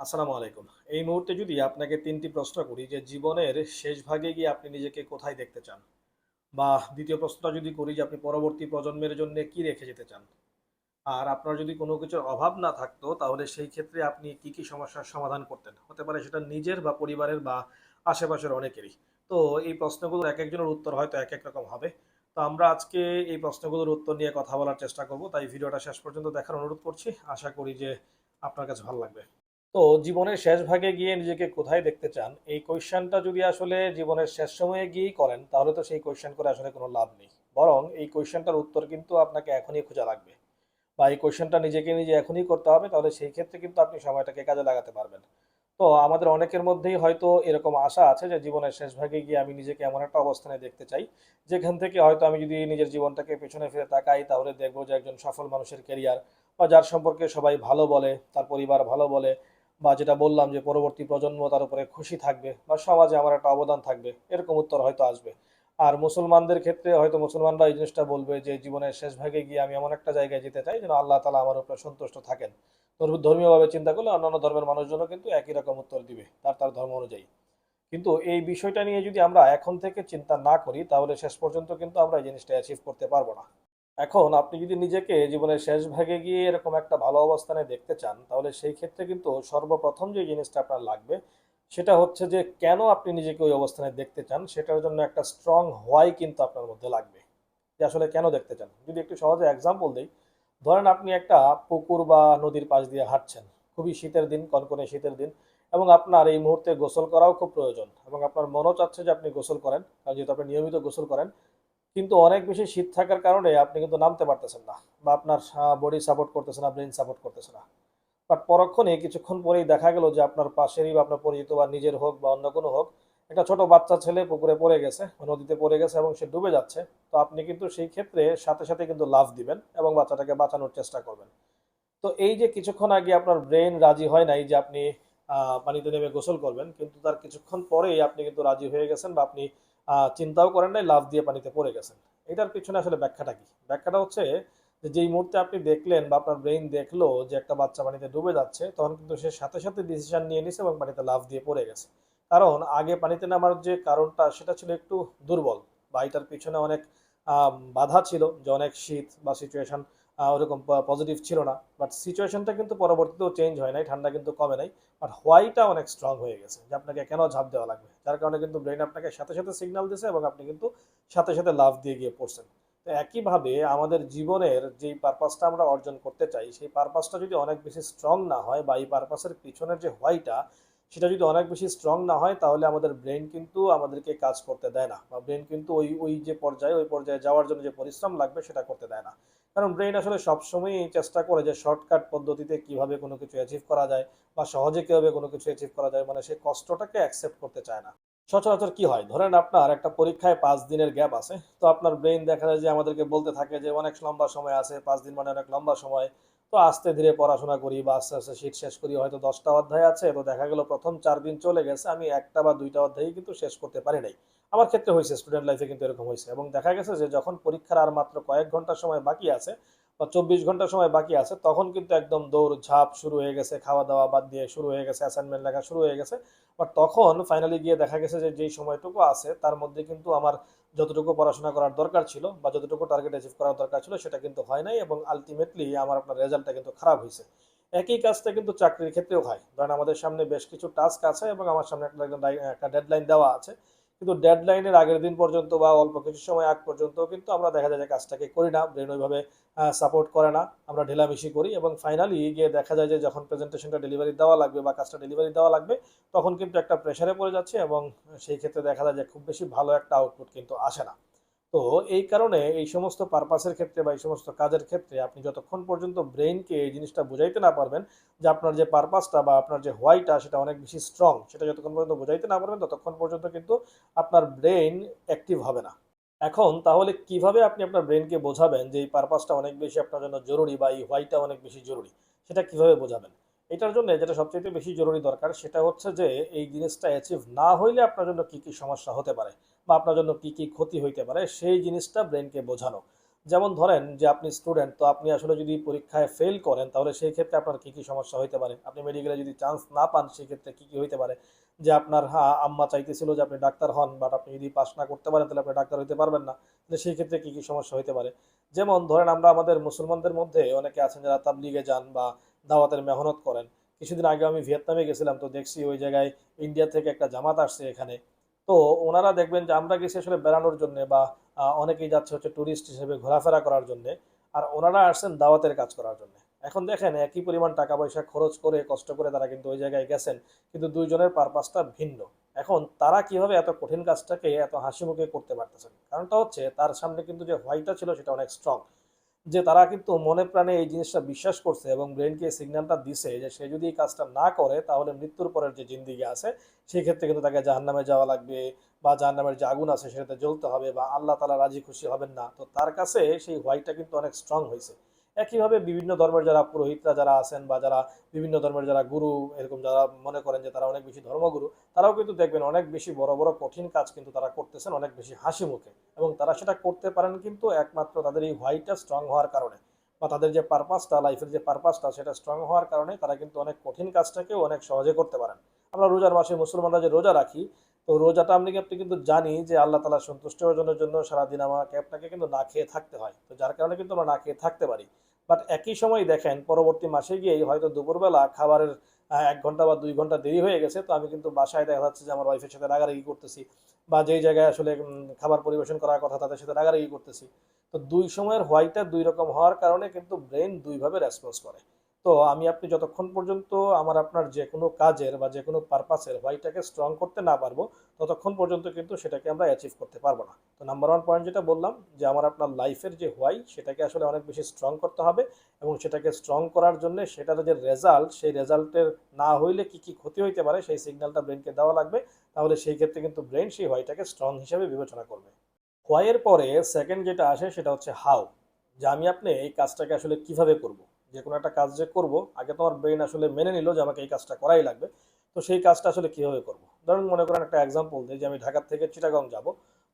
আসসালামু আলাইকুম। এই মুহূর্তে যদি আপনাকে তিনটি প্রশ্ন করি যে জীবনের শেষ ভাগে গিয়ে আপনি নিজেকে কোথায় দেখতে চান? বা দ্বিতীয় প্রশ্নটা যদি করি যে আপনি পরবর্তী প্রজন্মের জন্য কি রেখে যেতে চান? আর আপনার যদি কোনো কিছুর অভাব না থাকতো, তাহলে সেই ক্ষেত্রে আপনি কি কি সমস্যার সমাধান করতেন? হতে পারে সেটা নিজের বা পরিবারের বা আশেপাশের অনেকেরই। তো এই প্রশ্নগুলোর এক একজনের উত্তর হয়তো এক এক রকম হবে। তো আমরা আজকে এই প্রশ্নগুলোর উত্তর নিয়ে কথা বলার চেষ্টা করব। তাই ভিডিওটা শেষ পর্যন্ত দেখার অনুরোধ করছি। আশা করি যে আপনার কাছে ভালো লাগবে। তো জীবনের শেষ ভাগে গিয়ে নিজেকে কোথায় দেখতে চান? এই কোয়েশ্চেনটা যদি আসলে জীবনের শেষ সময়ে গিয়েই করেন, তাহলে তো সেই কোয়েশ্চেন করে আসলে কোনো লাভ নেই। বরং এই কোয়েশ্চেনটার উত্তর কিন্তু আপনাকে এখনই খোঁজা লাগবে। বা এই কোয়েশ্চেনটা নিজেকে নিজে এখনই করতে হবে, তাহলে সেই ক্ষেত্রে কিন্তু আপনি সময়টাকে কাজে লাগাতে পারবেন। তো আমাদের অনেকের মধ্যেই হয়তো এরকম আশা আছে যে জীবনের শেষ ভাগে গিয়ে আমি নিজেকে এমন একটা অবস্থানে দেখতে চাই, যেখান থেকে হয়তো আমি যদি নিজের জীবনটাকে পেছনে ফিরে তাকাই, তাহলে দেখব যে একজন সফল মানুষের ক্যারিয়ার বা যার সম্পর্কে সবাই ভালো বলে, তার পরিবার ভালো বলে বা যেটা বললাম যে পরবর্তী প্রজন্ম তার উপরে খুশি থাকবে বা সমাজে আমার একটা অবদান থাকবে, এরকম উত্তর হয়তো আসবে। আর মুসলমানদের ক্ষেত্রে হয়তো মুসলমানরা এই জিনিসটা বলবে যে জীবনের শেষ ভাগে গিয়ে আমি এমন একটা জায়গায় যেতে চাই যেন আল্লাহ তালা আমার উপরে সন্তুষ্ট থাকেন। ধর্ম- ধর্মীয়ভাবে চিন্তা করলে অন্যান্য ধর্মের মানুষজনও কিন্তু একই রকম উত্তর দিবে তার তার ধর্ম অনুযায়ী। কিন্তু এই বিষয়টা নিয়ে যদি আমরা এখন থেকে চিন্তা না করি, তাহলে শেষ পর্যন্ত কিন্তু আমরা এই জিনিসটা অ্যাচিভ করতে পারব না। এখন আপনি যদি নিজেকে জীবনের শেষ ভাগে গিয়ে এরকম একটা ভালো অবস্থানে দেখতে চান, তাহলে সেই ক্ষেত্রে কিন্তু সর্বপ্রথম যে জিনিসটা আপনার লাগবে, সেটা হচ্ছে যে কেন আপনি নিজেকে ওই অবস্থানে দেখতে চান, সেটার জন্য একটা স্ট্রং হোয়াই কিন্তু আপনার মধ্যে লাগবে। যে আসলে কেন দেখতে চান? যদি একটু সহজে এক্সাম্পল দিই, ধরেন আপনি একটা পুকুর বা নদীর পাশ দিয়ে হাঁটছেন, খুবই শীতের দিন, কনকনে শীতের দিন, এবং আপনার এই মুহূর্তে গোসল করাও খুব প্রয়োজন, এবং আপনার মনও চাচ্ছে যে আপনি গোসল করেন, কারণ যেহেতু আপনি নিয়মিত গোসল করেন কিন্তু অনেক বেশি শীত থাকার কারণে আপনি কিন্তু নামতে পারতেছেন না বা আপনার বডি সাপোর্ট করতেছে না ব্রেন সাপোর্ট করতেছে না। বাট পরক্ষণে কিছুক্ষণ পরেই দেখা গেল যে আপনার পাশেরই বা আপনার পরিচিত বা নিজের হোক বা অন্য কোনো হোক, একটা ছোট বাচ্চা ছেলে পুকুরে পড়ে গেছে, নদীতে পড়ে গেছে এবং সে ডুবে যাচ্ছে। তো আপনি কিন্তু সেই ক্ষেত্রে সাথে সাথে কিন্তু লাভ দিবেন এবং বাচ্চাটাকে বাঁচানোর চেষ্টা করবেন। তো এই যে কিছুক্ষণ আগে আপনার ব্রেন রাজি হয় নাই যে আপনি পানিতে নেমে গোসল করবেন, কিন্তু তার কিছুক্ষণ পরেই আপনি কিন্তু রাজি হয়ে গেছেন বা আপনি চিন্তাও করেন নাই লাভ দিয়ে পানিতে পড়ে গেছেন। এটার পিছনে আসলে ব্যাখ্যাটা কি? ব্যাখ্যাটা হচ্ছে যে, যেই মুহূর্তে আপনি দেখলেন বা আপনার ব্রেইন দেখল যে একটা বাচ্চা পানিতে ডুবে যাচ্ছে, তখন কিন্তু সে সাথে সাথে ডিসিশন নিয়ে নিছে এবং পানিতে লাভ দিয়ে পড়ে গেছে। কারণ আগে পানিতে নামার যে কারণটা, সেটা ছিল একটু দুর্বল বা এটার পিছনে অনেক বাধা ছিল যে অনেক শীত বা সিচুয়েশন ওরকম পজিটিভ ছিল না। বাট সিচুয়েশনটা কিন্তু পরবর্তীতেও চেঞ্জ হয় নাই, ঠান্ডা কিন্তু কমে নাই। বাট হোয়াইটা অনেক স্ট্রং হয়ে গেছে, যে আপনাকে কেন ঝাঁপ দেওয়া লাগবে? যার কারণে কিন্তু ব্রেন আপনাকে সাথে সাথে সিগনাল দিছে এবং আপনি কিন্তু সাথে সাথে লাভ দিয়ে গিয়ে পড়ছেন। তো একইভাবে আমাদের জীবনের যেই পারপাসটা আমরা অর্জন করতে চাই, সেই পারপাসটা যদি অনেক বেশি স্ট্রং না হয় বা এই পারপাসের পিছনের যে হোয়াইটা সেটা যদি অনেক বেশি স্ট্রং না হয়, তাহলে আমাদের ব্রেন কিন্তু আমাদেরকে কাজ করতে দেয় না। বা ব্রেন কিন্তু ওই ওই যে পর্যায়ে, ওই পর্যায়ে যাওয়ার জন্য যে পরিশ্রম লাগবে সেটা করতে দেয় না। কারণ ব্রেন আসলে সবসময়ই চেষ্টা করে যে শর্টকাট পদ্ধতিতে কীভাবে কোনো কিছু অ্যাচিভ করা যায় বা সহজে কীভাবে কোনো কিছু অ্যাচিভ করা যায় মানে সেই কষ্টটাকে অ্যাকসেপ্ট করতে চায় না। সচরাচর কি হয়? ধরেন আপনার একটা পরীক্ষায় পাঁচ দিনের গ্যাপ আছে। তো আপনার ব্রেন দেখা যায় যে আমাদেরকে বলতে থাকে যে অনেক লম্বা সময় আছে, পাঁচ দিন মানে অনেক লম্বা সময়। তো আস্তে ধীরে পড়াশোনা করি বা আস্তে আস্তে শীত শেষ করি, হয়তো দশটা অধ্যায় আছে, তো দেখা গেল প্রথম চার দিন চলে গেছে, আমি একটা বা দুইটা অধ্যায়ই কিন্তু শেষ করতে পারি নাই। আমার ক্ষেত্রে হয়েছে স্টুডেন্ট লাইফে কিন্তু এরকম হয়েছে এবং দেখা গেছে যে যখন পরীক্ষার আর মাত্র কয়েক ঘণ্টার সময় বাকি আছে বা চব্বিশ ঘণ্টা সময় বাকি আছে, তখন কিন্তু একদম দৌড় ঝাঁপ শুরু হয়ে গেছে, খাওয়া দাওয়া বাদ দিয়ে শুরু হয়ে গেছে অ্যাসাইনমেন্ট লেখা শুরু হয়ে গেছে। বাট তখন ফাইনালি গিয়ে দেখা গেছে যে যেই সময়টুকু আছে, তার মধ্যে কিন্তু আমার যতটুকু পড়াশোনা করার দরকার ছিল বা যতটুকু টার্গেট অ্যাচিভ করার দরকার ছিল সেটা কিন্তু হয় নাই এবং আলটিমেটলি আমার আপনার রেজাল্টটা কিন্তু খারাপ হয়েছে। একই কাজটা কিন্তু চাকরির ক্ষেত্রেও হয়। কারণ আমাদের সামনে বেশ কিছু টাস্ক আছে এবং আমার সামনে একটা একটা ডেডলাইন দেওয়া আছে। কিন্তু ডেডলাইনের আগের দিন পর্যন্ত বা অল্প কিছু সময় আগ পর্যন্ত কিন্তু আমরা দেখা যায় যে কাজটাকে করি না। ব্রেন ওইভাবে সাপোর্ট করে না। আমরা ঢেলামিশি করি এবং ফাইনালি গিয়ে দেখা যায় যে যখন প্রেজেন্টেশনটা ডেলিভারি দেওয়া লাগবে বা কাজটা ডেলিভারি দেওয়া লাগবে, তখন কিন্তু একটা প্রেশারে পড়ে যাচ্ছে এবং সেই ক্ষেত্রে দেখা যায় যে খুব বেশি ভালো একটা আউটপুট কিন্তু আসে না। তো এই কারণে এই সমস্ত পারপাসের ক্ষেত্রে বা এই সমস্ত কাজের ক্ষেত্রে আপনি যতক্ষণ পর্যন্ত ব্রেইনকে এই জিনিসটা বুঝাইতে না পারবেন যে আপনার যে পারপাসটা বা আপনার যে হোয়াইটা সেটা অনেক বেশি স্ট্রং সেটা যতক্ষণ পর্যন্ত বুঝাইতে না পারবেন ততক্ষণ পর্যন্ত কিন্তু আপনার ব্রেইন অ্যাক্টিভ হবে না। এখন তাহলে কীভাবে আপনি আপনার ব্রেনকে বোঝাবেন যে এই পারপাসটা অনেক বেশি আপনার জন্য জরুরি বা এই হোয়াইটটা অনেক বেশি জরুরি? সেটা কীভাবে বোঝাবেন? এটার জন্য যেটা সবচেয়ে বেশি জরুরি দরকার সেটা হচ্ছে যে এই জিনিসটা অ্যাচিভ না হইলে আপনার জন্য কী কী সমস্যা হতে পারে। বা আপনার জন্য কি কি ক্ষতি হইতে পারে, সেই জিনিসটা ব্রেনকে বোঝানো। যেমন ধরেন যে আপনি স্টুডেন্ট তো আপনি আসলে যদি পরীক্ষায় ফেল করেন, তাহলে সেই ক্ষেত্রে আপনার কি কি সমস্যা হইতে পারে? আপনি মেডিকেলে যদি চান্স না পান, সেই ক্ষেত্রে কি কি হইতে পারে? যে আপনার হ্যাঁ আম্মা চাইতেছিল যে আপনি ডাক্তার হন বাট আপনি যদি পাস না করতে পারেন, তাহলে আপনি ডাক্তার হইতে পারবেন না। তাহলে সেই ক্ষেত্রে কি কি সমস্যা হইতে পারে? যেমন ধরেন আমরা আমাদের মুসলমানদের মধ্যে অনেকে আছেন যারা তাবলিগে যান বা দাওয়াতের মেহনত করেন। কিছুদিন আগে আমি ভিয়েতনামে গেছিলাম, তো দেখছি ওই জায়গায় ইন্ডিয়া থেকে একটা জামাত আসছে এখানে। তো ওনারা দেখবেন যে আমরা গেছি আসলে বেড়ানোর জন্য বা অনেকেই যাচ্ছে হচ্ছে ট্যুরিস্ট হিসেবে ঘোরাফেরা করার জন্য, আর ওনারা আসছেন দাওয়াতের কাজ করার জন্য। এখন দেখেন একই পরিমাণ টাকা পয়সা খরচ করে, কষ্ট করে তারা কিন্তু ওই জায়গায় গেছেন, কিন্তু দুইজনের পারপাসটা ভিন্ন। এখন তারা কীভাবে এত কঠিন কাজটাকে, এত হাসি মুখে করতে পারতেছেন? কারণটা হচ্ছে তার সামনে কিন্তু যে হোয়াইটটা ছিল সেটা অনেক স্ট্রং যে তারা কিন্তু মনে প্রাণে এই জিনিসটা বিশ্বাস করছে এবং ব্রেনকে সিগন্যালটা দিছে যে সে যদি এই কাজটা না করে, তাহলে মৃত্যুর পরের যে জিন্দিগি আছে সেই ক্ষেত্রে কিন্তু তাকে জাহান্নামে যাওয়া লাগবে বা জাহান্নামের যে আগুন আছে সেটাতে জ্বলতে হবে বা আল্লাহ তালা রাজি খুশি হবেন না। তো তার কাছে সেই হোয়াইটটা কিন্তু অনেক স্ট্রং হয়েছে একইভাবে বিভিন্ন ধর্মের যারা পুরোহিতরা যারা আছেন বা যারা বিভিন্ন ধর্মের যারা গুরু, এরকম যারা মনে করেন যে তারা অনেক বেশি ধর্মগুরু, তারাও কিন্তু দেখবেন অনেক বেশি বড় বড় কঠিন কাজ কিন্তু তারা করতেছেন অনেক বেশি হাসি মুখে। এবং তারা সেটা করতে পারেন কিন্তু একমাত্র তাদের এই হোয়াইটটা স্ট্রং হওয়ার কারণে বা তাদের যে পারপাসটা লাইফের যে পারপাসটা সেটা স্ট্রং হওয়ার কারণে তারা কিন্তু অনেক কঠিন কাজটাকেও অনেক সহজে করতে পারেন। আমরা রোজার মাসে মুসলমানরা যে রোজা রাখি, তো রোজাটা আপনি আপনি কিন্তু জানি যে আল্লাহ তালা সন্তুষ্ট অর্জনের জন্য সারাদিন আমাকে আপনাকে কিন্তু না খেয়ে থাকতে হয়। তো যার কারণে কিন্তু আমরা না খেয়ে থাকতে পারি। বাট একই সময় দেখেন, পরবর্তী মাসে গিয়েই হয়তো দুপুরবেলা খাবারের এক ঘণ্টা বা দুই ঘণ্টা দেরি হয়ে গেছে, তো আমি কিন্তু বাসায় দেখা যাচ্ছে যে আমার ওয়াইফের সাথে রাগারাগি করতেছি বা যেই জায়গায় আসলে খাবার পরিবেশন করার কথা তাদের সাথে রাগারাগি করতেছি। তো দুই সময়ের হোয়াইটটা দুই রকম হওয়ার কারণে কিন্তু ব্রেন দুইভাবে রেসপন্স করে। তো আমি আপনি যতক্ষণ পর্যন্ত আমার আপনার যে কোনো কাজের বা যে কোনো পারপাসের হোয়াইটাকে স্ট্রং করতে না পারব, ততক্ষণ পর্যন্ত কিন্তু সেটাকে আমরা অ্যাচিভ করতে পারব না। তো নাম্বার ওয়ান পয়েন্ট যেটা বললাম, যে আমার আপনার লাইফের যে হোয়াই সেটাকে আসলে অনেক বেশি স্ট্রং করতে হবে এবং সেটাকে স্ট্রং করার জন্য সেটার যে রেজাল্ট সেই রেজাল্টের না হইলে কি কি ক্ষতি হইতে পারে, সেই সিগন্যালটা ব্রেনকে দেওয়া লাগবে। তাহলে সেই ক্ষেত্রে কিন্তু ব্রেন সেই হোয়াইটাকে স্ট্রং হিসেবে বিবেচনা করবে। হোয়াইয়ের পরে সেকেন্ড যেটা আসে সেটা হচ্ছে হাউ যে আমি আপনি এই কাজটাকে আসলে কীভাবে করব? যে কোনো একটা কাজ যে করব, আগে তোমার ব্রেন আসলে মেনে নিল যে আমাকে এই কাজটা করাই লাগবে। তো সেই কাজটা আসলে কীভাবে করব? ধরুন মনে করেন একটা এক্সাম্পল দিই যে আমি ঢাকার থেকে চিটাগং যাব।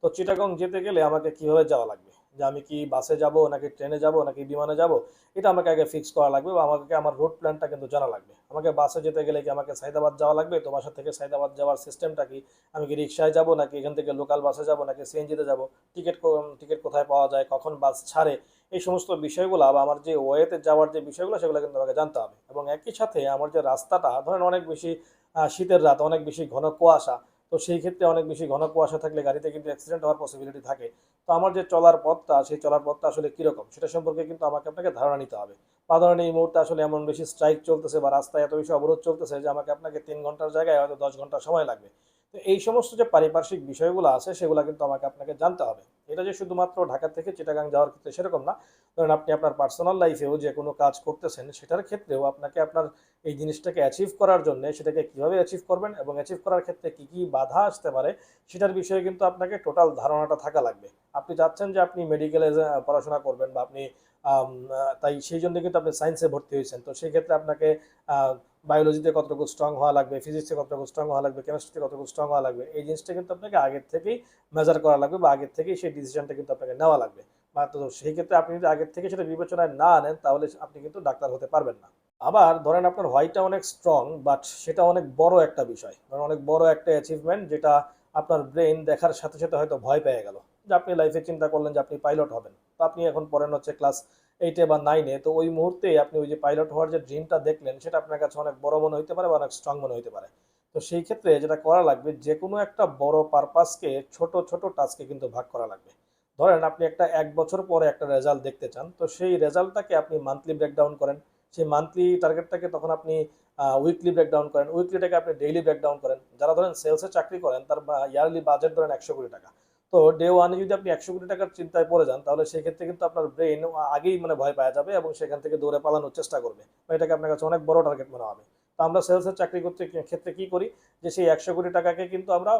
তো চিটাগং যেতে গেলে আমাকে কীভাবে যাওয়া লাগবে? যে আমি কি বাসে যাব, নাকি ট্রেনে যাব, নাকি বিমানে যাব? এটা আমাকে আগে ফিক্স করা লাগবে বা আমাকে, আমার রুট প্ল্যানটা কিন্তু জানা লাগবে। আমাকে বাসে যেতে গেলে কি আমাকে সাইদাবাদ যাওয়া লাগবে? তো বাসা থেকে সাইদাবাদ যাওয়ার সিস্টেমটা কি? আমি কি রিক্সায় যাব, নাকি এখান থেকে লোকাল বাসে যাব, নাকি সিএনজিতে যাব? টিকিট টিকিট কোথায় পাওয়া যায়? কখন বাস ছাড়ে? এই সমস্ত বিষয়গুলো বা আমার যে ওয়েতে যাওয়ার যে বিষয়গুলো, সেগুলো কিন্তু আমাকে জানতে হবে। এবং একই সাথে আমার যে রাস্তাটা, ধরেন অনেক বেশি শীতের রাত, অনেক বেশি ঘন কুয়াশা, তো সেই ক্ষেত্রে অনেক বেশি ঘন কুয়াশা থাকলে গাড়িতে কিন্তু অ্যাক্সিডেন্ট হওয়ার পসিবিলিটি থাকে। তো আমার যে চলার পথটা, সেই চলার পথটা আসলে কীরকম? সেটা সম্পর্কে কিন্তু আমাকে আপনাকে ধারণা নিতে হবে। বা ধরেন এই মুহূর্তে আসলে এমন বেশি স্ট্রাইক চলতেছে বা রাস্তায় এত বেশি অবরোধ চলতেছে যে আমাকে আপনাকে তিন ঘণ্টার জায়গায় হয়তো দশ ঘণ্টা সময় লাগবে। তো এই সমস্ত যে পারিপার্শ্বিক বিষয়গুলো আছে, সেগুলো কিন্তু আমাকে আপনাকে জানতে হবে। এটা যে শুধুমাত্র ঢাকা থেকে চিটাগাং যাওয়ার ক্ষেত্রে সেরকম না। ধরেন আপনি আপনার পার্সোনাল লাইফেও যে কোনো কাজ করতেছেন, সেটার ক্ষেত্রেও আপনাকে আপনার এই জিনিসটাকে অ্যাচিভ করার জন্য সেটাকে কীভাবে অ্যাচিভ করবেন এবং অ্যাচিভ করার ক্ষেত্রে কি কি বাধা আসতে পারে, সেটার বিষয়ে কিন্তু আপনাকে টোটাল ধারণাটা থাকা লাগবে। আপনি চাচ্ছেন যে আপনি মেডিকেলে পড়াশোনা করবেন বা আপনি তাই সেই জন্য কিন্তু আপনি সায়েন্সে ভর্তি হয়েছেন। তো সেই ক্ষেত্রে আপনাকে বায়োলজিতে কতটুকু স্ট্রং হওয়া লাগবে ফিজিক্সে কতটুকু স্ট্রং হওয়া লাগবে কেমিস্ট্রিতে কতটুকু স্ট্রং হওয়া লাগবে, এই জিনিসটা কিন্তু আপনাকে আগের থেকেই মেজার করা লাগবে বা আগের থেকেই সেই ডিসিশনটা কিন্তু আপনাকে নেওয়া লাগবে। বা তো সেই ক্ষেত্রে আপনি যদি আগের থেকে সেটা বিবেচনায় না আনেন তাহলে আপনি কিন্তু ডাক্তার হতে পারবেন না। আবার ধরেন আপনার হোয়াইটটা অনেক স্ট্রং বাট সেটা অনেক বড় একটা বিষয়। ধরেন অনেক বড় একটা অ্যাচিভমেন্ট যেটা আপনার ব্রেন দেখার সাথে সাথে হয়তো ভয় পেয়ে গেল। যে আপনি লাইফে চিন্তা করলেন যে আপনি পাইলট হবেন। তো আপনি এখন পড়েন হচ্ছে ক্লাস এইটে বা নাইনে তো ওই মুহূর্তে আপনি ওই যে পাইলট হওয়ার যে ড্রিমটা দেখলেন, সেটা আপনার কাছে অনেক বড় মনে হতে পারে বা অনেক স্ট্রং মনে হতে পারে। তো সেই ক্ষেত্রে যেটা করা লাগবে, যে কোনো একটা বড় পারপাসকে ছোট ছোট টাস্কে কিন্তু ভাগ করা লাগবে। ধরেন আপনি একটা এক বছর পরে একটা রেজাল্ট দেখতে চান, তো সেই রেজাল্টটাকে আপনি মান্থলি ব্রেকডাউন করেন। সেই মান্থলি টার্গেটটাকে তখন আপনি উইকলি ব্রেকডাউন করেন। উইকলিটাকে আপনি ডেইলি ব্রেকডাউন করেন। যারা ধরেন সেলসে চাকরি করেন, তার ইয়ারলি বাজেট ধরেন একশো কোটি টাকা। তো ডে ওয়ানে যদি আপনি একশো কোটি টাকার চিন্তায় পড়ে যান, তাহলে সেক্ষেত্রে কিন্তু আপনার ব্রেন আগেই মানে ভয় পাওয়া যাবে এবং সেখান থেকে দৌড়ে পালানোর চেষ্টা করবে। এটাকে আপনার কাছে অনেক বড় টার্গেট মনে হবে। তো আমরা সেলসের চাকরি করতে ক্ষেত্রে কি করি? যে সেই একশো কোটি টাকাকে কিন্তু আমরা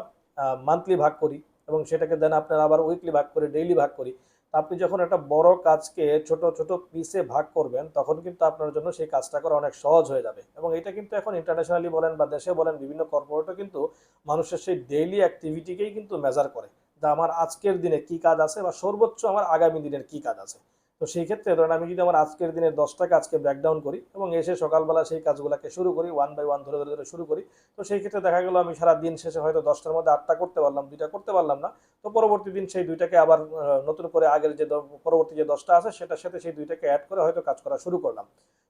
মান্থলি ভাগ করি এবং সেটাকে দেন আপনার আবার উইকলি ভাগ করি ডেইলি ভাগ করি। তা আপনি যখন একটা বড় কাজকে ছোট ছোট পিসে ভাগ করবেন, তখন কিন্তু আপনার জন্য সেই কাজটা করা অনেক সহজ হয়ে যাবে। এবং এটা কিন্তু এখন ইন্টারন্যাশনালি বলেন বা দেশে বলেন, বিভিন্ন কর্পোরেটও কিন্তু মানুষের সেই ডেইলি অ্যাক্টিভিটিকেই কিন্তু মেজার করে। যে আমার আজকের দিনে কি কাজ আছে বা সর্বোচ্চ আমার আগামী দিনের কি কাজ আছে। তো সেই ক্ষেত্রে ধরেন আমি যদি আমার আজকের দিনের দশটা কাজকে ব্রেকডাউন করি এবং এসে সকালবেলা সেই কাজগুলোকে শুরু করি ওয়ান বাই ওয়ান ধরে ধরে ধরে শুরু করি, তো সেই ক্ষেত্রে দেখা গেল আমি সারা দিন শেষে হয়তো দশটার মধ্যে আটটা করতে পারলাম, দুইটা করতে পারলাম না। তো পরবর্তী দিন সেই দুইটাকে আবার নতুন করে আগের যে পরবর্তী যে দশটা আছে সেটার সাথে সেই দুইটাকে অ্যাড করে হয়তো কাজ করা শুরু করলাম।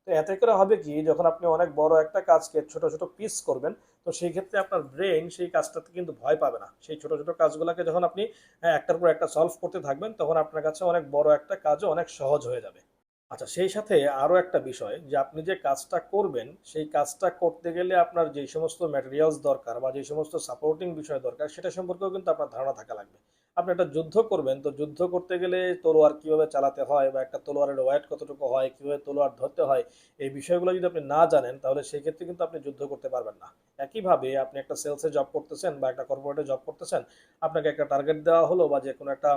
তো এতে করে হবে কি, যখন আপনি অনেক বড় একটা কাজকে ছোট ছোট পিস করবেন তো সেই ক্ষেত্রে আপনার ব্রেন সেই কাজটাতে কিন্তু ভয় পাবে না। সেই ছোট ছোট কাজগুলোকে যখন আপনি একটার পর একটা সলভ করতে থাকবেন, তখন আপনার কাছে অনেক বড় একটা কাজও অনেক সহজ হয়ে যাবে। আচ্ছা সেই সাথে আরও একটা বিষয় যে আপনি যে কাজটা করবেন, সেই কাজটা করতে গেলে আপনার যে সমস্ত ম্যাটেরিয়ালস দরকার বা যে সমস্ত সাপোর্টিং বিষয় দরকার, সেটা সম্পর্কেও কিন্তু আপনার ধারণা থাকা লাগবে। আপনি একটা যুদ্ধ করবেন, তো যুদ্ধ করতে গেলে তলোয়ার কীভাবে চালাতে হয় বা একটা তলোয়ারের ওয়েট কতটুকু হয়, কীভাবে তলোয়ার ধরতে হয়, এই বিষয়গুলো যদি আপনি না জানেন, তাহলে সেই ক্ষেত্রে কিন্তু আপনি যুদ্ধ করতে পারবেন না। একইভাবে আপনি একটা সেলসে জব করতেছেন বা একটা কর্পোরেটে জব করতেছেন, আপনাকে একটা টার্গেট দেওয়া হলো বা যে কোনো একটা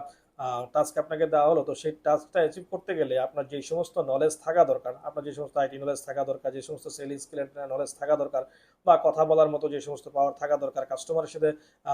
টাস্ক আপনাকে দেওয়া হলো, তো সেই টাস্কটা অ্যাচিভ করতে গেলে আপনার যেই সমস্ত নলেজ থাকা দরকার, আপনার যে সমস্ত আইটি নলেজ থাকা দরকার, যে সমস্ত সেলিং স্কিলের নলেজ থাকা দরকার বা কথা বলার মতো যে সমস্ত পাওয়ার থাকা দরকার কাস্টমারের সাথে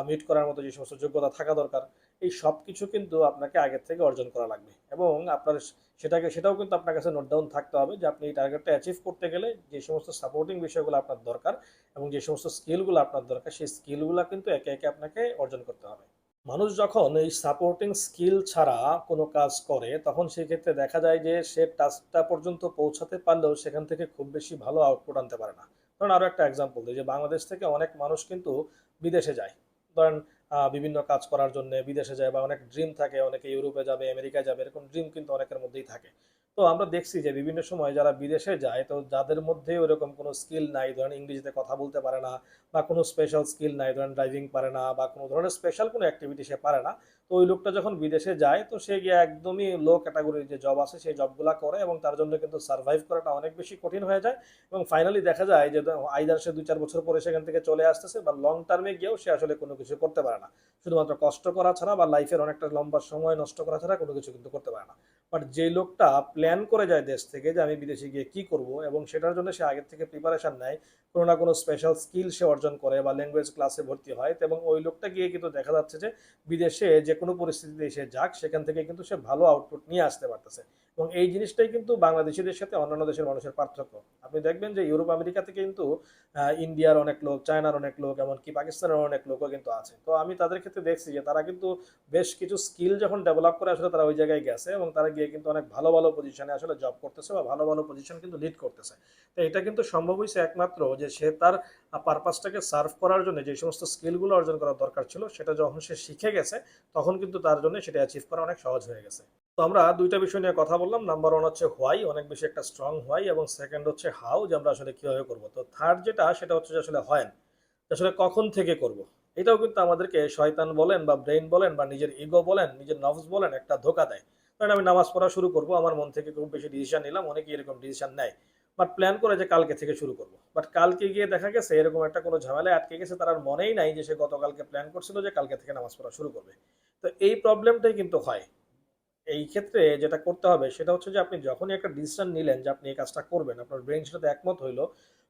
মিট করার মতো যে সমস্ত যোগ্যতা থাকা দরকার, এই সব কিছু কিন্তু আপনাকে আগের থেকে অর্জন করা লাগবে। এবং আপনার সেটাকে, সেটাও কিন্তু আপনার কাছে নোট ডাউন থাকতে হবে যে আপনি এই টার্গেটটা অ্যাচিভ করতে গেলে যে সমস্ত সাপোর্টিং বিষয়গুলো আপনার দরকার এবং যে সমস্ত স্কিলগুলো আপনার দরকার, সেই স্কিলগুলো কিন্তু একে একে আপনাকে অর্জন করতে হবে। মানুষ যখন এই সাপোর্টিং স্কিল ছাড়া কোনো কাজ করে, তখন সেক্ষেত্রে দেখা যায় যে সে টাস্কটা পর্যন্ত পৌঁছাতে পারলেও সেখান থেকে খুব বেশি ভালো আউটপুট আনতে পারে না। ধরুন আরও একটা এক্সাম্পল দিই যে বাংলাদেশ থেকে অনেক মানুষ কিন্তু বিদেশে যায়। ধরেন বিভিন্ন কাজ করার জন্য বিদেশে যায় বা অনেক ড্রিম থাকে, অনেকে ইউরোপে যাবে, আমেরিকায় যাবে, এরকম ড্রিম কিন্তু অনেকের মধ্যেই থাকে। তো আমরা দেখছি যে বিভিন্ন সময় যারা বিদেশে যায়, তো যাদের মধ্যে ওরকম কোনো স্কিল নাই, ধরেন ইংরেজিতে কথা বলতে পারে না বা কোনো স্পেশাল স্কিল নাই, ধরেন ড্রাইভিং পারে না বা কোনো ধরনের স্পেশাল কোনো অ্যাক্টিভিটি সে পারে না তো ওই লোকটা যখন বিদেশে যায়, তো সে গিয়ে একদমই লো ক্যাটাগরির যে জব আছে, সেই জবগুলা করে এবং তার জন্য কিন্তু সার্ভাইভ করাটা অনেক বেশি কঠিন হয়ে যায়। এবং ফাইনালি দেখা যায় যে আইদার সে দুই চার বছর পরে সেখান থেকে চলে আসতেছে বা লং টার্মে গিয়েও সে আসলে কোনো কিছু করতে পারে না। শুধুমাত্র কষ্ট করা ছাড়া বা লাইফের অনেকটা লম্বা সময় নষ্ট করা ছাড়া কোনো কিছু কিন্তু করতে পারে না। বাট যে লোকটা প্ল্যান করে যায় দেশ থেকে যে আমি বিদেশে গিয়ে কি করব এবং সেটার জন্য সে আগের থেকে প্রিপারেশন নেয়, কোনো না কোনো স্পেশাল স্কিল সে অর্জন করে বা ল্যাঙ্গুয়েজ ক্লাসে ভর্তি হয় এবং ওই লোকটা গিয়ে কিন্তু দেখা যাচ্ছে যে, বিদেশে যে কোনো পরিস্থিতিতে এসে যাক সেখান থেকে কিন্তু সে ভালো আউটপুট নিয়ে আসতে পারতেছে। এবং এই জিনিসটাই কিন্তু বাংলাদেশিদের সাথে অন্যান্য দেশের মানুষের পার্থক্য। আপনি দেখবেন যে ইউরোপ, আমেরিকাতে কিন্তু ইন্ডিয়ার অনেক লোক, চায়নার অনেক লোক, এমনকি পাকিস্তানের অনেক লোকও কিন্তু আছে। তো আমি তাদের ক্ষেত্রে দেখছি যে তারা কিন্তু বেশ কিছু স্কিল যখন ডেভেলপ করে, আসলে তারা ওই জায়গায় গেছে এবং তারা গিয়ে কিন্তু অনেক ভালো ভালো পজিশনে আসলে জব করতেছে বা ভালো ভালো পজিশন কিন্তু লিড করতেছে। তো এটা কিন্তু সম্ভব হয়েছে একমাত্র যে সে তার পারপাসটাকে সার্ভ করার জন্য যে সমস্ত স্কিলগুলো অর্জন করার দরকার ছিল, সেটা যখন সে শিখে গেছে, তখন কিন্তু তার জন্য সেটা অ্যাচিভ করা অনেক সহজ হয়ে গেছে। তো আমরা দুইটা বিষয় নিয়ে কথা বললাম। নাম্বার ওয়ান হচ্ছে হোয়াই অনেক বেশি একটা স্ট্রং হোয়াই এবং সেকেন্ড হচ্ছে হাউ যে আমরা আসলে কীভাবে করব। তো থার্ড যেটা, সেটা হচ্ছে যে আসলে হয় আসলে কখন থেকে করব। এটাও কিন্তু আমাদেরকে শয়তান বলেন বা ব্রেন বলেন বা নিজের ইগো বলেন, নিজের নভস বলেন একটা ধোকা দেয়। কারণ আমি নামাজ পড়া শুরু করব, আমার মন থেকে খুব বেশি ডিসিশন নিলাম অনেকে এরকম ডিসিশন নেয়। বাট প্ল্যান করে যে কালকে থেকে শুরু করব। বাট কালকে গিয়ে দেখা গেছে এরকম একটা কোনো ঝামেলায় আটকে গেছে, তার আর মনেই নাই যে সে গতকালকে প্ল্যান করছিল যে কালকে থেকে নামাজ পড়া শুরু করবে। তো এই প্রবলেমটাই কিন্তু হয়। এই ক্ষেত্রে যেটা করতে হবে সেটা হচ্ছে যে আপনি যখনই একটা ডিসিশন নিলেন যে আপনি এই কাজটা করবেন, আপনার ব্রেন সেটাতে একমত হইল,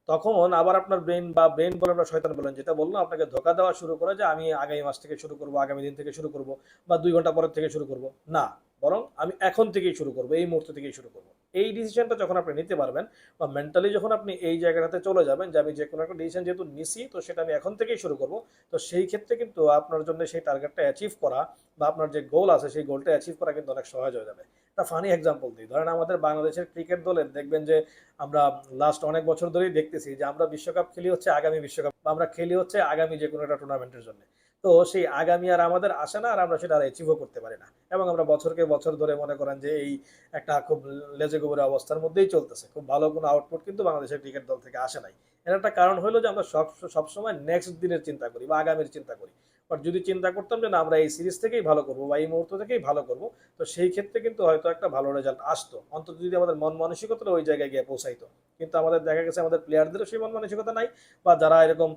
তখন আবার আপনার ব্রেন বা ব্রেন বলে আপনার শয়তান বলেন, যেটা বলল আপনাকে ধোকা দেওয়া শুরু করে যে আমি আগামী মাস থেকে শুরু করব, আগামী দিন থেকে শুরু করব বা দুই ঘণ্টা পরের থেকে শুরু করব। না, বরং আমি এখন থেকেই শুরু করব, এই মুহূর্ত থেকেই শুরু করব। এই ডিসিশনটা যখন আপনি নিতে পারবেন বা মেন্টালি যখন আপনি এই জায়গাটাতে চলে যাবেন যে আমি যে কোনো একটা ডিসিশন যেহেতু নিছি, তো সেটা আমি এখন থেকেই শুরু করব। তো সেই ক্ষেত্রে কিন্তু আপনার জন্য সেই টার্গেটটা অ্যাচিভ করা বা আপনার যে গোল আছে সেই গোলটা অ্যাচিভ করা কিন্তু অনেক সহজ হয়ে যাবে। একটা ফানি এক্সাম্পল দিই। ধরেন আমাদের বাংলাদেশের ক্রিকেট দলের দেখবেন যে আমরা লাস্ট অনেক বছর ধরেই দেখতেছি যে আমরা বিশ্বকাপ খেলি হচ্ছে আগামী বিশ্বকাপ বা আমরা খেলি হচ্ছে আগামী যে কোনো একটা টুর্নামেন্টের জন্য। তো সেই আগামী আর আমাদের আসে না, আর আমরা সেটা আর অ্যাচিভও করতে পারি না। এবং আমরা বছরকে বছর ধরে মনে করেন যে এই একটা খুব লেজে গোবরে অবস্থার মধ্যেই চলতেছে। খুব ভালো কোনো আউটপুট কিন্তু বাংলাদেশের ক্রিকেট দল থেকে আসে নাই। এর একটা কারণ হলো যে আমরা সব, সবসময় নেক্সট দিনের চিন্তা করি বা আগামীর চিন্তা করি। বাট যদি চিন্তা করতাম যে না, আমরা এই সিরিজ থেকেই ভালো করব বা এই মুহূর্ত থেকেই ভালো করব, তো সেই ক্ষেত্রে কিন্তু হয়তো একটা ভালো রেজাল্ট আসতো। অন্তত যদি আমাদের মন মানসিকতাটা ওই জায়গায় গিয়ে পৌঁছাইতো। কিন্তু আমাদের দেখা গেছে আমাদের প্লেয়ারদেরও সেই মন মানসিকতা নাই বা যারা এরকম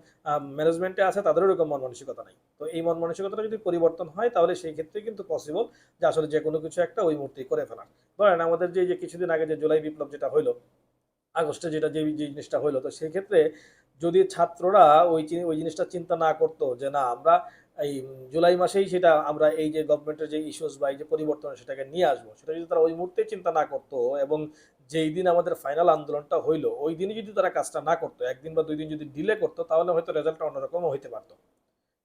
ম্যানেজমেন্টে আছে তাদেরও এরকম মন মানসিকতা নাই। তো এই মন মানসিকতাটা যদি পরিবর্তন হয় তাহলে সেই ক্ষেত্রে কিন্তু পসিবল যে আসলে যে কোনো কিছু একটা ওই মুহূর্তেই করে ফেলা ধরেন আমাদের যে যে কিছুদিন আগে যে জুলাই বিপ্লব যেটা হইল আগস্টে যেটা যে যে জিনিসটা হইল, তো সেই ক্ষেত্রে যদি ছাত্ররা ওই ওই জিনিসটা চিন্তা না করতো যে না, আমরা এই জুলাই মাসেই সেটা আমরা এই যে গভর্নমেন্টের যে ইস্যুস বা এই যে পরিবর্তন সেটাকে নিয়ে আসব, সেটা যদি তারা ওই মুহূর্তে চিন্তা না করতো এবং যেই দিন আমাদের ফাইনাল আন্দোলনটা হইল, ওই দিনই যদি তারা কাজটা না করতো, একদিন বা দুই দিন যদি ডিলে করতো, তাহলে হয়তো রেজাল্টটা অন্যরকমও হইতে পারতো।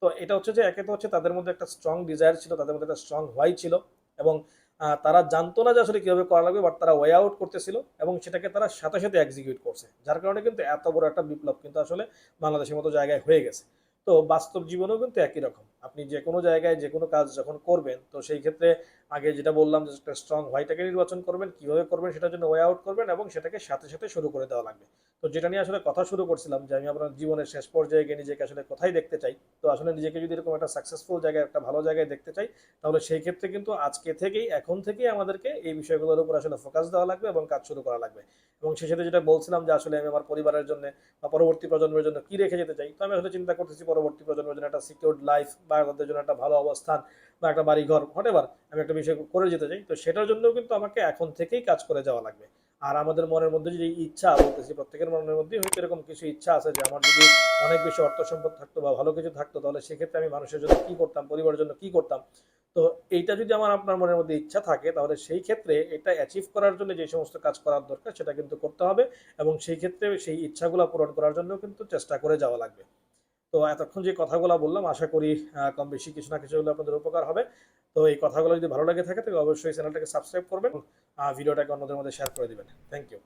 তো এটা হচ্ছে যে, একে তো হচ্ছে তাদের মধ্যে একটা স্ট্রং ডিজায়ার ছিল, তাদের মধ্যে একটা স্ট্রং হোয়াই ছিল এবং তারা জানতো না যে আসলে কীভাবে করা লাগবে বাট তারা ওয়ে আউট করতেছিল এবং সেটাকে তারা সাথে সাথে এক্সিকিউট করছে, যার কারণে কিন্তু এত বড় একটা বিপ্লব কিন্তু আসলে বাংলাদেশের মতো জায়গায় হয়ে গেছে। তো বাস্তব জীবনেও কিন্তু একই রকম, আপনি যে কোনো জায়গায় যে কোনো কাজ যখন করবেন, তো সেই ক্ষেত্রে আগে যেটা বললাম যে একটা স্ট্রং হোয়াইটাকে নির্বাচন করবেন, কীভাবে করবেন সেটার জন্য ওয়ে আউট করবেন এবং সেটাকে সাথে সাথে শুরু করে দেওয়া লাগবে। তো যেটা নিয়ে আসলে কথা শুরু করছিলাম যে আমি আপনার জীবনের শেষ পর্যায়ে গিয়ে নিজেকে আসলে কোথায় দেখতে চাই? তো আসলে নিজেকে যদি এরকম একটা সাকসেসফুল জায়গায়, একটা ভালো জায়গায় দেখতে চাই, তাহলে সেই ক্ষেত্রে কিন্তু আজকে থেকেই, এখন থেকেই আমাদেরকে এই বিষয়গুলোর উপর আসলে ফোকাস দেওয়া লাগবে এবং কাজ শুরু করা লাগবে। এবং সেই সাথে যেটা বলছিলাম যে আসলে আমি আমার পরিবারের জন্য বা পরবর্তী প্রজন্মের জন্য কি রেখে যেতে চাই, তো আমি আসলে চিন্তা করতেছি পরবর্তী প্রজন্মের জন্য একটা সিকিউরড লাইফ বা তাদের জন্য একটা ভালো অবস্থান বা একটা বাড়ি ঘর হোয়াটেভার আমি একটা বিষয় করে যেতে চাই। তো সেটার জন্যও কিন্তু আমাকে এখন থেকেই কাজ করে যাওয়া লাগবে। আর আমাদের মনের মধ্যে যে ইচ্ছা বলতেছি, প্রত্যেকের মনের মধ্যেই হয়তো এরকম কিছু ইচ্ছা আছে যে আমার যদি অনেক বেশি অর্থ সম্পদ থাকতো বা ভালো কিছু থাকতো, তাহলে সেক্ষেত্রে আমি মানুষের জন্য কি করতাম, পরিবারের জন্য কি করতাম? তো এইটা যদি আমার আপনার মনের মধ্যে ইচ্ছা থাকে, তাহলে সেই ক্ষেত্রে এটা অ্যাচিভ করার জন্য যে সমস্ত কাজ করার দরকার, সেটা কিন্তু করতে হবে এবং সেই ক্ষেত্রে সেই ইচ্ছাগুলো পূরণ করার জন্য কিন্তু চেষ্টা করে যাওয়া লাগবে। তো এতক্ষণ যে কথাগুলো বললাম, আশা করি কম বেশি কিছু না কিছু হলে আপনাদের উপকার হবে। তো এই কথাগুলো যদি ভালো লাগে থাকে তবে অবশ্যই চ্যানেলটাকে সাবস্ক্রাইব করবেন ভিডিওটাকে অন্যদের মধ্যে শেয়ার করে দেবেন। Thank you